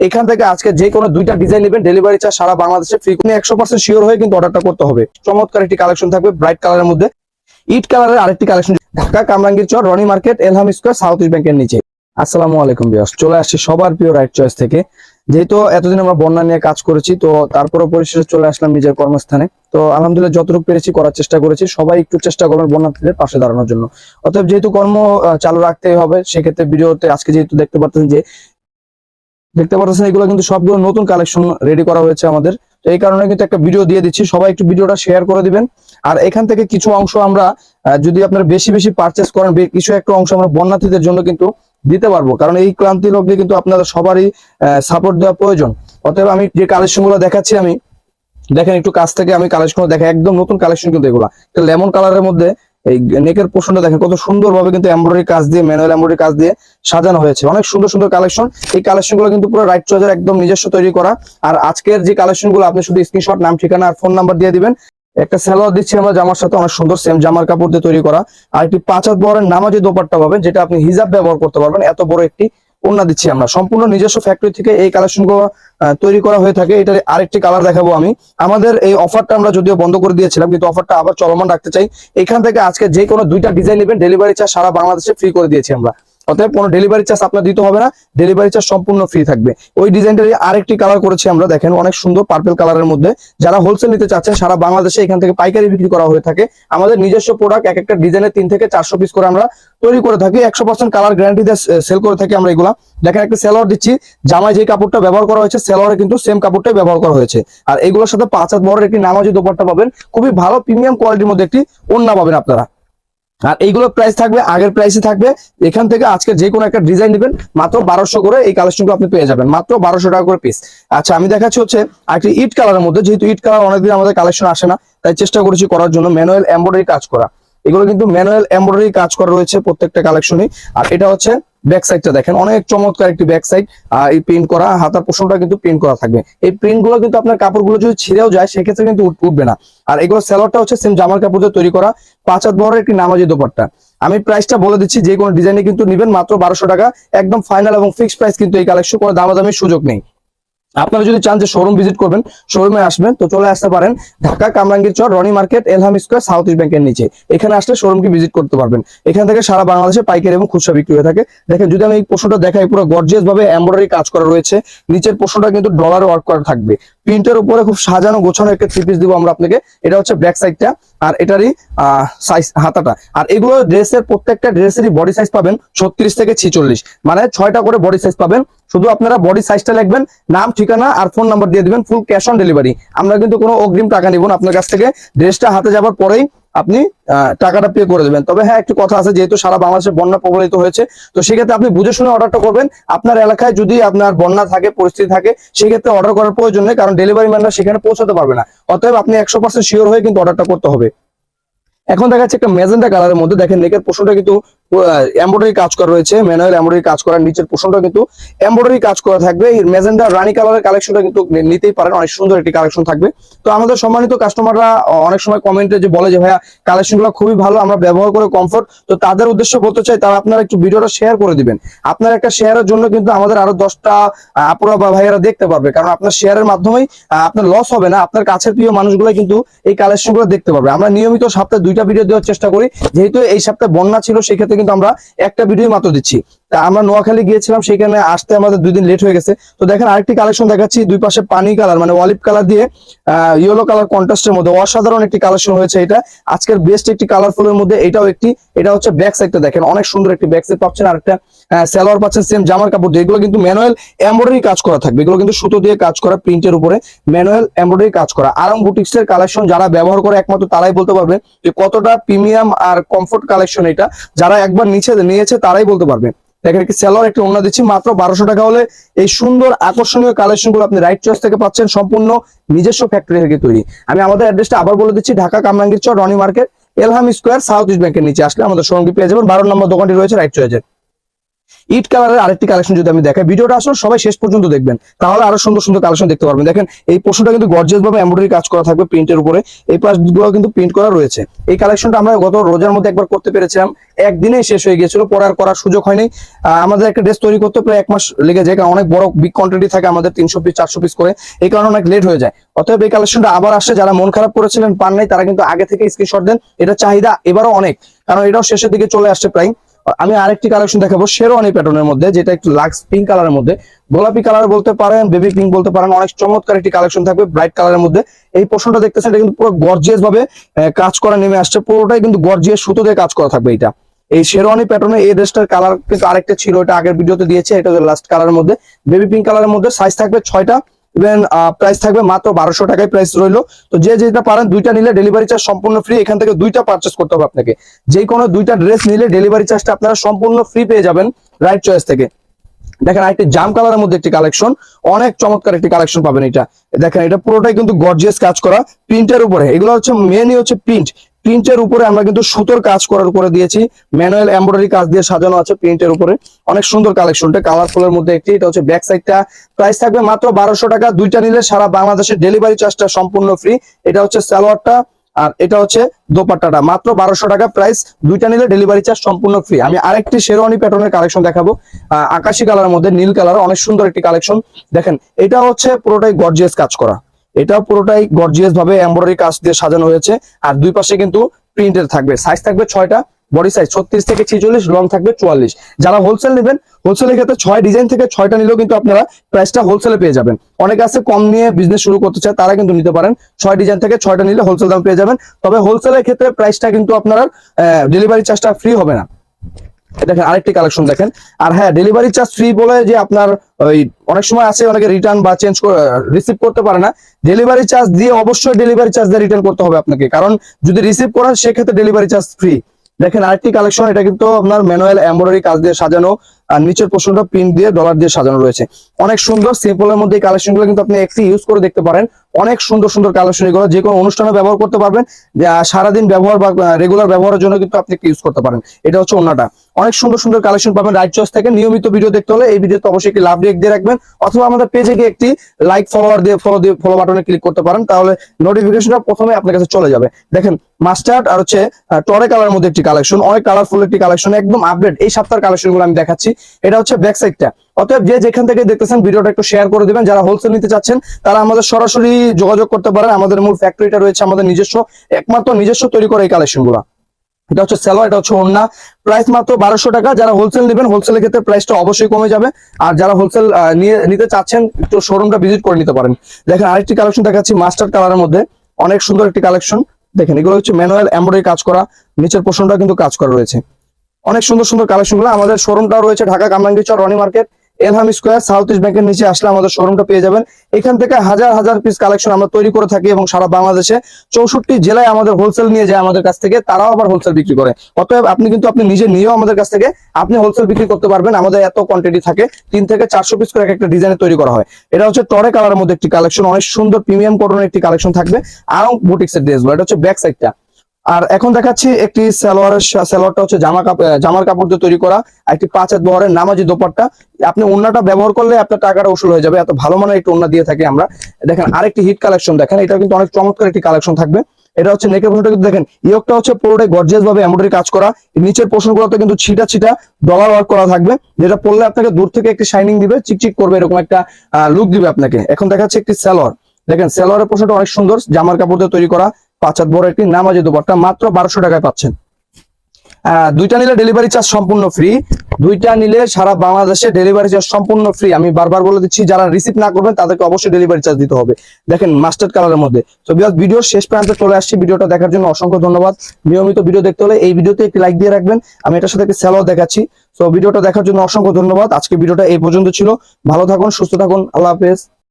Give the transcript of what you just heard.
এখান থেকে আজকে যে কোনো দুইটা ডিজাইন নেবেন ডেলিভারি চার্জ সারা বাংলাদেশে ফ্রি একশো পার্সেন্ট শিওর হয়ে কিন্তু অর্ডারটা করতে হবে। চমৎকার একটি কালেকশন থাকবে ব্রাইট কালারের মধ্যে। ইট কালারের আরেকটি collection Dhaka, Kamrangir Char, Roni market Elham square south east ব্যাংকের নিচে। আসসালামু আলাইকুম বিয়াস চলে আসছি সবার প্রিয় রাইট চয়েস থেকে। যেহেতু এতদিন আমরা বন্যা নিয়ে কাজ করেছি, তো তারপরে পরিশেষে চলে আসলাম নিজের কর্মস্থানে। তো আলহামদুলিল্লাহ যতটুকু পেরেছি করার চেষ্টা করেছি। সবাই একটু চেষ্টা করবেন বন্যার্থীদের পাশে দাঁড়ানোর জন্য। অতএব যেহেতু কর্ম চালু রাখতেই হবে, সেক্ষেত্রে ভিডিওতে আজকে যেহেতু দেখতে পাচ্ছেন যে দেখতে পাচ্ছেন, এগুলো কিন্তু সবগুলো নতুন কালেকশন রেডি করা হয়েছে আমাদের। তো এই কারণে কিন্তু একটা ভিডিও দিয়ে দিচ্ছি, সবাই একটু ভিডিওটা শেয়ার করে দিবেন। আর এখান থেকে কিছু অংশ আমরা যদি আপনারা বেশি বেশি পারচেস করেন কিছু একটা অংশ আমরা বন্যার্থীদের জন্য কিন্তু দিতে পারব। কারণ এই ক্লান্তি লগ্নে কিন্তু আপনাদের সবারই সাপোর্ট দেওয়া প্রয়োজন। অতএব আমি যে কালেকশনগুলো দেখাচ্ছি আমি, দেখেন একটু কাছ থেকে আমি কালেকশন দেখা, একদম নতুন কালেকশন কিন্তু এগুলা। লেমন কালারের মধ্যে এই নেকের পোর্শনটা দেখেন, কত সুন্দর ভাবে কিন্তু এমব্রয়ডারি কাজ দিয়ে ম্যানুয়াল এমব্রয়ডারি কাজ দিয়ে সাজানো হয়েছে। অনেক সুন্দর সুন্দর কালেকশন এই কালেকশনগুলো কিন্তু পুরো রাইট চয়েসের একদম নিজস্ব তৈরি করা। আর আজকের যে কালেকশনগুলো আপনি শুধু স্ক্রিনশট নাম, ঠিকানা আর ফোন নাম্বার দিয়ে দিবেন। একটা স্যালোয়ার দিচ্ছি আমরা জামার সাথে, অনেক সুন্দর সেম জামার কাপড় দিয়ে তৈরি করা। আর একটি পাঁচ হাত বহরের নামাজি দোপাট্টা পাবেন, যেটা আপনি হিজাব ব্যবহার করতে পারবেন। এত বড় একটি ওন্না দিচ্ছি আমরা। সম্পূর্ণ নিজস্ব ফ্যাক্টরি থেকে এই কালেকশনগুলো আহ, তৈরি করা হয়ে থাকে। এটার আরেকটি কালার দেখাবো আমি। আমাদের এই অফারটা আমরা যদিও বন্ধ করে দিয়েছিলাম কিন্তু অফারটা আবার চলমান রাখতে চাই। এখান থেকে আজকে যে কোনো দুইটা ডিজাইন নেবেন ডেলিভারি চার্জ সারা বাংলাদেশে ফ্রি করে দিয়েছি আমরা। অতএব কোনো ডেলিভারি চার্জ আপনার দিতে হবে না ডেলিভারি চার্জ সম্পূর্ণ ফ্রি থাকবে। ওই ডিজাইনটারই আরেকটি কালার করেছি আমরা, দেখেন অনেক সুন্দর পার্পল কালারের মধ্যে। যারা হোলসেল নিতে চাচ্ছেন, সারা বাংলাদেশে এখান থেকে পাইকারি বিক্রি করা হয়ে থাকে। আমাদের নিজস্ব প্রোডাক্ট এক একটা ডিজাইনের তিন থেকে চারশো পিস করে আমরা তৈরি করে থাকি। একশো পার্সেন্ট কালার গ্যারান্টি দিয়ে সেল করে থাকি আমরা এগুলা। দেখেন একটা সেলোয়ার দিচ্ছি জামায় যে কাপড়টা ব্যবহার করা হয়েছে সেলোয়ারে কিন্তু সেম কাপড়টাই ব্যবহার করা হয়েছে। আর এগুলোর সাথে পাঁচ হাত বড় একটি নামাজি দোপাট্টা পাবেন। খুবই ভালো প্রিমিয়াম কোয়ালিটির মধ্যে একটি ওন্না পাবেন আপনারা। আর এইগুলো প্রাইস থাকবে, আগের প্রাইসে থাকবে। এখান থেকে আজকে যে কোনো একটা ডিজাইন দিবেন মাত্র বারোশো করে এই কালেকশনগুলো আপনি পেয়ে যাবেন, মাত্র বারোশো টাকা করে পিস আচ্ছা আমি দেখাচ্ছি হচ্ছে একটি ইট কালারের মধ্যে, যেহেতু ইট কালার অনেকদিন আমাদের কালেকশন আসে না, তাই চেষ্টা করেছি করার জন্য ম্যানুয়াল এম্ব্রয়ডারি কাজ করা। এগুলো কিন্তু ম্যানুয়াল এমব্রয়ডারি কাজ করা রয়েছে প্রত্যেকটা কালেকশনই আর এটা হচ্ছে ব্যাক সাইডটা দেখেন, অনেক চমৎকার একটি ব্যাক সাইড এই প্রিন্ট করা, হাতার পোষণটা কিন্তু প্রিন্ট করা থাকবে। এই প্রিন্টগুলো কিন্তু আপনার কাপড়গুলো যদি ছিঁড়েও যায়, সেক্ষেত্রে কিন্তু উঠবে না। আর এগুলো স্যালোয়ারটা হচ্ছে সেম জামার কাপড় দিয়ে তৈরি করা, পাঁচ হাত বড় একটি নামাজি দোপাট্টা। আমি প্রাইসটা বলে দিচ্ছি, যে কোনো ডিজাইনে কিন্তু নিবেন মাত্র বারোশো টাকা, একদম ফাইনাল এবং ফিক্সড প্রাইস কিন্তু এই কালেকশন করে দামাদামির সুযোগ নেই। আপনারা যদি চান যে শোরুম ভিজিট করবেন শোরুমে আসবেন, তো চলে আসতে পারেন Dhaka Kamrangir Char, Roni market Elham square south east ব্যাংকের নিচে। এখানে আসলে শোরুমকে ভিজিট করতে পারবেন। এখান থেকে সারা বাংলাদেশে পাইকারি এবং খুচরা বিক্রি হয়ে থাকে। দেখেন, যদি আমি এই পোষণটা দেখাই, পুরো গর্জিয়াস ভাবে এমব্রয়ডারি কাজ করা রয়েছে। নিচের পোষণটা কিন্তু ডলার ওয়ার্ক করা থাকবে। প্রিন্টের উপরে খুব সাজানো গোছানো একটা থ্রি পিস দিব আমরা আপনাকে। এটা হচ্ছে ব্যাক সাইডটা আর এটারই সাইজ হাতাটা। আর এগুলো ড্রেসের প্রত্যেকটা ড্রেসেরই বডি সাইজ পাবেন ছত্রিশ থেকে ছিচল্লিশ। মানে ছয়টা করে বডি সাইজ পাবেন। শুধু আপনারা বডি সাইজটা লিখবেন, নাম, ঠিকানা আর ফোন নাম্বার দিয়ে দিবেন ফুল ক্যাশ অন ডেলিভারি আমরা কিন্তু কোনো অগ্রিম টাকা নিব না। আপনার কাছ থেকে ড্রেসটা হাতে যাবার পরেই আপনি টাকাটা পে করে দেবেন। তবে হ্যাঁ একটু কথা আছে, যেহেতু সারা বাংলাদেশে বন্যা প্রবলিত হয়েছে, তো সেক্ষেত্রে আপনি বুঝে শুনে অর্ডারটা করবেন। আপনার এলাকায় যদি আপনার বন্যা থাকে, পরিস্থিতি থাকে, সেক্ষেত্রে অর্ডার করার প্রয়োজন নেই, কারণ ডেলিভারি ম্যানরা সেখানে পৌঁছাতে পারবে না। অতএব আপনি একশো পার্সেন্ট শিওর হয়ে কিন্তু অর্ডারটা করতে হবে। এখন দেখা যাচ্ছে একটা মেজেন্টা কালারের মধ্যে, দেখেন, নেকের পশুটা কিন্তু এমব্রয়ডারি কাজ করা রয়েছে ম্যানুয়াল এমব্রয়ডারি কাজ করা নিচের পোষণটা কিন্তু এমব্রয়ডারি কাজ করা থাকবে। এই ম্যাজেন্টা রানী কালারের কালেকশনটা কিন্তু নিতেই পারেন, অনেক সুন্দর একটি কালেকশন থাকবে। তো আমাদের সম্মানিত কাস্টমাররা অনেক সময় কমেন্টে যে বলে যে, ভাইয়া কালেকশনগুলো খুবই ভালো, আমরা ব্যবহার করে কমফোর্ট তো তাদের উদ্দেশ্য বলতে চাই, তারা আপনারা একটু ভিডিওটা শেয়ার করে দিবেন। আপনার একটা শেয়ারের জন্য কিন্তু আমাদের আরও দশটা আপুরা বা ভাইয়ারা দেখতে পারবে। কারণ আপনার শেয়ারের মাধ্যমেই আপনার লস হবে না, আপনার কাছের প্রিয় মানুষগুলো কিন্তু এই কালেকশনগুলো দেখতে পারবে। আমরা নিয়মিত সপ্তাহে দুইটা ভিডিও দেওয়ার চেষ্টা করি। যেহেতু এই সপ্তাহে বন্যা ছিল, সেক্ষেত্রে কিন্তু আমরা একটা ভিডিও মাত্র দিচ্ছি। আমরা নোয়াখালী গিয়েছিলাম, সেখানে আসতে আমাদের দুই দিন লেট হয়ে গেছে। তো দেখেন আরেকটি কালেকশন দেখাচ্ছি, দুই পাশে পানি কালার মানে অলিভ কালার দিয়ে ইয়েলো কালার কন্ট্রাস্টের মধ্যে। অসাধারণ একটি কালেকশন হয়েছে এটা। আজকের বেস্ট একটি কালারফুলের মধ্যে এটাও একটি, এটা হচ্ছে ব্যাক সাইডটা দেখেন। অনেক সুন্দর একটি ব্যাক সাইড পাচ্ছেন। আর একটা সালোয়ার পাচ্ছেন সেম জামার কাপড় দিয়ে। এগুলো কিন্তু ম্যানুয়াল এমব্রয়ডারি কাজ করা থাকবে। এগুলো কিন্তু সুতো দিয়ে কাজ করা প্রিন্টের উপরে ম্যানুয়াল এমব্রয়ডারি কাজ করা। আরাম বুটিক্স এর কালেকশন যারা ব্যবহার করে একমাত্র তারাই বলতে পারবে যে কতটা প্রিমিয়াম আর কমফোর্ট কালেকশন এটা। যারা একবার নিচে, নিয়েছে তারাই বলতে পারবে। দেখেন কি সেলর একটি অন্য দিচ্ছি, মাত্র বারোশো টাকা হলে এই সুন্দর আকর্ষণীয় কালেকশনগুলো আপনি রাইট চয়েস থেকে পাচ্ছেন, সম্পূর্ণ নিজস্ব ফ্যাক্টরি থেকে তৈরি। আমি আমাদের অ্যাড্রেসটা আবার বলে দিচ্ছি, Dhaka Kamrangir Char, Roni market, Elham square south east ব্যাংকের নিচে। আসলে আমাদের সঙ্গী পেয়ে যাবেন, বারো নম্বর দোকানটি রয়েছে রাইট চয়েসের ইট কালারের আরেকটি কালেকশন যদি আমি দেখাই, ভিডিওটা আসলে সবাই শেষ পর্যন্ত দেখবেন। তাহলে আরও সুন্দর সুন্দর কালেকশন দেখতে পারবেন। দেখেন, এই পোর্শনটা কিন্তু গর্জিয়াস ভাবে এমব্রয়ডারি কাজ করা থাকবে প্রিন্টের উপরে। এই পাশগুলো কিন্তু প্রিন্ট করা রয়েছে। এই কালেকশনটা আমরা গত রোজার মধ্যে একবার করতে পেরেছিলাম। একদিনেই শেষ হয়ে গিয়েছিল পরে আর করার সুযোগ হয়নি। আমাদের একটা ড্রেস তৈরি করতে প্রায় এক মাস লেগে যায়, কারণ অনেক বড় বিগ কোয়ান্টিটি থাকে আমাদের, তিনশো পিস চারশো পিস করে। এই কারণে অনেক লেট হয়ে যায়। অতএব এই কালেকশনটা আবার আসছে। যারা মন খারাপ করেছিলেন, পান নাই, তারা কিন্তু আগে থেকে স্ক্রিনশট দেন। এটা চাহিদা এবারও অনেক, কারণ এটাও শেষের দিকে চলে আসছে প্রায়। আমি আরেকটি কালেকশন দেখাবো শেরওয়ানি প্যাটার্নের মধ্যে, যেটা একটু লাক্স পিঙ্ক কালারের মধ্যে। গোলাপি কালার বলতে পারেন বেবি পিঙ্ক বলতে পারেন, অনেক চমৎকার একটি কালেকশন থাকবে ব্রাইট কালারের মধ্যে। এই পোর্শনটা দেখতেছেন, এটা কিন্তু পুরো গর্জিয়াস ভাবে কাজ করা নেমে আসছে, পুরোটাই কিন্তু গর্জিয়াস সুতো দিয়ে কাজ করা থাকবে এটা এই শেরওয়ানি প্যাটার্নে এই ড্রেসটার কালার কিন্তু আরেকটা ছিল, এটা আগের ভিডিওতে দিয়েছে, এটা লাস্ট কালারের মধ্যে। বেবি পিঙ্ক কালারের মধ্যে সাইজ থাকবে ছয়টা। ইভেন প্রাইস থাকবে মাত্র বারোশো টাকায় প্রাইস রইল। তো যে যেটা পারেন, দুইটা নিলে ডেলিভারি চার্জ সম্পূর্ণ ফ্রি এখান থেকে দুইটা পারচেস করতে হবে আপনাকে। যে কোনো দুইটা ড্রেস নিলে ডেলিভারি চার্জটা আপনারা সম্পূর্ণ ফ্রি পেয়ে যাবেন রাইট চয়েস থেকে। দেখেন আরেকটি জাম কালারের মধ্যে একটি কালেকশন অনেক চমৎকার একটি কালেকশন পাবেন এটা। দেখেন, এটা পুরোটাই কিন্তু গর্জিয়াস কাজ করা। প্রিন্টের উপরে। এগুলো হচ্ছে মেনই হচ্ছে প্রিন্ট প্রিন্টের উপরে আমরা কিন্তু সুতোর কাজ করার উপরে দিয়েছি। ম্যানুয়াল এমব্রয়ডারি কাজ দিয়ে সাজানো আছে প্রিন্টের উপরে। অনেক সুন্দর কালেকশনটা, কালারফুলের মধ্যে একটি, এটা হচ্ছে ব্যাক সাইডটা প্রাইস থাকবে মাত্র বারোশো টাকা, দুইটা নিলে সারা বাংলাদেশের ডেলিভারি চার্জটা সম্পূর্ণ ফ্রি এটা হচ্ছে সালোয়ারটা, আর এটা হচ্ছে দোপাট্টাটা। মাত্র বারোশো টাকা প্রাইস দুইটা নিলে ডেলিভারি চার্জ সম্পূর্ণ ফ্রি আমি আরেকটি শেরওয়ানি প্যাটার্নের কালেকশন দেখাবো। আকাশি কালারের মধ্যে, নীল কালার অনেক সুন্দর একটি কালেকশন দেখেন, এটা হচ্ছে পুরোটাই গর্জিয়াস কাজ করা। এটা পুরোটাই গর্জিয়াস ভাবে এমব্রয়ডারি কাজ দিয়ে সাজানো হয়েছে। আর দুই পাশে কিন্তু প্রিন্টের থাকবে। সাইজ থাকবে ছয়টা বডি সাইজ ছত্রিশ থেকে ছিচল্লিশ লং থাকবে চুয়াল্লিশ। যারা হোলসেল নেবেন হোলসেলের ক্ষেত্রে ছয় ডিজাইন থেকে ছয়টা নিলেও কিন্তু আপনারা প্রাইসটা হোলসেলে পেয়ে যাবেন। অনেকে আছে কম নিয়ে বিজনেস শুরু করতে চায়, তারা কিন্তু নিতে পারেন। ছয় ডিজাইন থেকে ছয়টা নিলে হোলসেল দাম পেয়ে যাবেন। তবে হোলসেলের ক্ষেত্রে প্রাইসটা কিন্তু আপনার ডেলিভারি চার্জটা ফ্রি হবে না। দেখেন আরেকটি কালেকশন দেখেন। আর হ্যাঁ ডেলিভারি চার্জ ফ্রি বলে যে আপনার ওই অনেক সময় আছে, অনেকে রিটার্ন বা চেঞ্জ রিসিভ করতে পারে না। ডেলিভারি চার্জ দিয়ে অবশ্যই ডেলিভারি চার্জ দিয়ে রিটার্ন করতে হবে আপনাকে। কারণ যদি রিসিভ করেন সেক্ষেত্রে ডেলিভারি চার্জ ফ্রি দেখেন আরেকটি কালেকশন এটা কিন্তু আপনার ম্যানুয়াল এমব্রয়ডারি কাজ দিয়ে সাজানো। আর নিচের পোর্শনটা প্রিন্ট দিয়ে ডলার দিয়ে সাজানো রয়েছে। অনেক সুন্দর সিম্পলের মধ্যে কালেকশনগুলো কিন্তু আপনি একটি ইউজ করে দেখতে পারেন। অনেক সুন্দর সুন্দর কালেকশন এগুলো, যে কোনো অনুষ্ঠানে ব্যবহার করতে পারবেন। সারাদিন ব্যবহার বা রেগুলার ব্যবহারের জন্য কিন্তু আপনি ইউজ করতে পারেন। এটা হচ্ছে অন্যটা। অনেক সুন্দর সুন্দর কালেকশন পাবেন রাইট চয়েস থেকে। নিয়মিত ভিডিও দেখতে হলে এই ভিডিওতে অবশ্যই একটি লাভ রেক দিয়ে রাখবেন। অথবা আমাদের পেজে গিয়ে একটি লাইক ফলোয়ার দিয়ে ফলো দিয়ে ফলো বাটনে ক্লিক করতে পারেন। তাহলে নোটিফিকেশনটা প্রথমে আপনার কাছে চলে যাবে। দেখেন মাস্টার্ড আর হচ্ছে টরে কালার মধ্যে একটি কালেকশন অনেক কালারফুল একটি কালেকশন একদম আপডেট এই সপ্তাহের কালেকশনগুলো আমি দেখাচ্ছি। এটা হচ্ছে ব্যাক সাইডটা অতএব যে যেখান থেকে দেখতেছেন ভিডিওটা একটু শেয়ার করে দিবেন। যারা হোলসেল নিতে চাচ্ছেন, তারা আমাদের সরাসরি যোগাযোগ করতে পারেন। আমাদের মূল ফ্যাক্টরিটা রয়েছে আমাদের নিজস্ব, একমাত্র নিজস্ব তৈরি করা এই কালেকশনগুলা এটা হচ্ছে সেলো এটা হচ্ছে ওন্না প্রাইস মাত্র বারোশো টাকা। যারা হোলসেল নেবেন হোলসেলের ক্ষেত্রে প্রাইসটা অবশ্যই কমে যাবে। আর যারা হোলসেল নিয়ে, নিতে চাচ্ছেন, একটু শোরুমটা ভিজিট করে নিতে পারেন। দেখেন আরেকটি কালেকশন দেখাচ্ছি মাস্টার কালারের মধ্যে। অনেক সুন্দর একটি কালেকশন দেখেন, এগুলো হচ্ছে ম্যানুয়াল এমব্রয়ডারি কাজ করা। নিচের পোর্শনটা কিন্তু কাজ করা রয়েছে। অনেক সুন্দর সুন্দর কালেকশনগুলো। আমাদের শোরুমটাও রয়েছে Dhaka Kamrangirchar Roni market, Elham square south east ব্যাংকের নিচে আসলে আমাদের শোরুমটা পেয়ে যাবেন। এখান থেকে হাজার হাজার পিস কালেকশন আমরা তৈরি করে থাকি এবং সারা বাংলাদেশে চৌষট্টি জেলায় আমাদের হোলসেল নিয়ে যায় আমাদের কাছ থেকে, তারাও আবার হোলসেল বিক্রি করে। অতএব আপনি কিন্তু আপনি নিজে নিয়েও আমাদের কাছ থেকে আপনি হোলসেল বিক্রি করতে পারবেন। আমাদের এত কোয়ান্টিটি থাকে, তিন থেকে চারশো পিস করে এক একটা ডিজাইনে তৈরি করা হয়। এটা হচ্ছে টরে কালারের মধ্যে একটি কালেকশন অনেক সুন্দর প্রিমিয়াম কটনের একটি কালেকশন থাকবে। আরং বুটিক্সের ড্রেসগুলো এটা হচ্ছে ব্যাক সাইডটা আর এখন দেখাচ্ছি একটি সালোয়ারের সালোয়ারটা হচ্ছে জামা কাপড় জামার কাপড় দিয়ে তৈরি করা, একটি পাঁচ হাত বহরের নামাজি দোপাট্টা। আপনি ওন্নাটা ব্যবহার করলে আপনার টাকাটা উসুল হয়ে যাবে, এত ভালো মানের একটু ওন্না দিয়ে থাকি আমরা। দেখেন, আরেকটি হিট কালেকশন দেখেন এটা কিন্তু অনেক চমৎকার একটি কালেকশন থাকবে। এটা হচ্ছে নেকের পোর্শনটা কিন্তু দেখেন ইয়কটা হচ্ছে পুরোটাই গর্জিয়াস ভাবে এমব্রয়ডারি কাজ করা। নিচের পোর্শন গুলোতে কিন্তু ছিটা ছিটা ডলার ওয়ার্ক করা থাকবে, যেটা পরলে আপনাকে দূর থেকে একটি শাইনিং দিবে, চিকচিক করবে, এরকম একটা লুক দিবে আপনাকে। এখন দেখাচ্ছে একটি সালোয়ার। দেখেন, সালোয়ারের পোর্শনটা অনেক সুন্দর, জামার কাপড় দিয়ে তৈরি করা। পাঁচ হাত বড় একটি নামাজি দোপাট্টা মাত্র বারোশো টাকায় পাচ্ছেন। দুইটা নিলে ডেলিভারি চার্জ সম্পূর্ণ ফ্রি দুইটা নিলে সারা বাংলাদেশে ডেলিভারি চার্জ সম্পূর্ণ ফ্রি আমি বারবার বলে দিচ্ছি, যারা রিসিভ না করবেন, তাদেরকে অবশ্যই ডেলিভারি চার্জ দিতে হবে। দেখেন মাস্টার্ড কালারের মধ্যে। তো ভিডিও শেষ প্রান্তে চলে আসছি। ভিডিওটা দেখার জন্য অসংখ্য ধন্যবাদ। নিয়মিত ভিডিও দেখতে হলে এই ভিডিওতে একটি লাইক দিয়ে রাখবেন। আমি এটার সাথে একটি দেখাচ্ছি। তো ভিডিওটা দেখার জন্য অসংখ্য ধন্যবাদ। আজকে ভিডিওটা এই পর্যন্ত ছিল। ভালো থাকুন, সুস্থ থাকুন। আল্লাহ হাফেজ।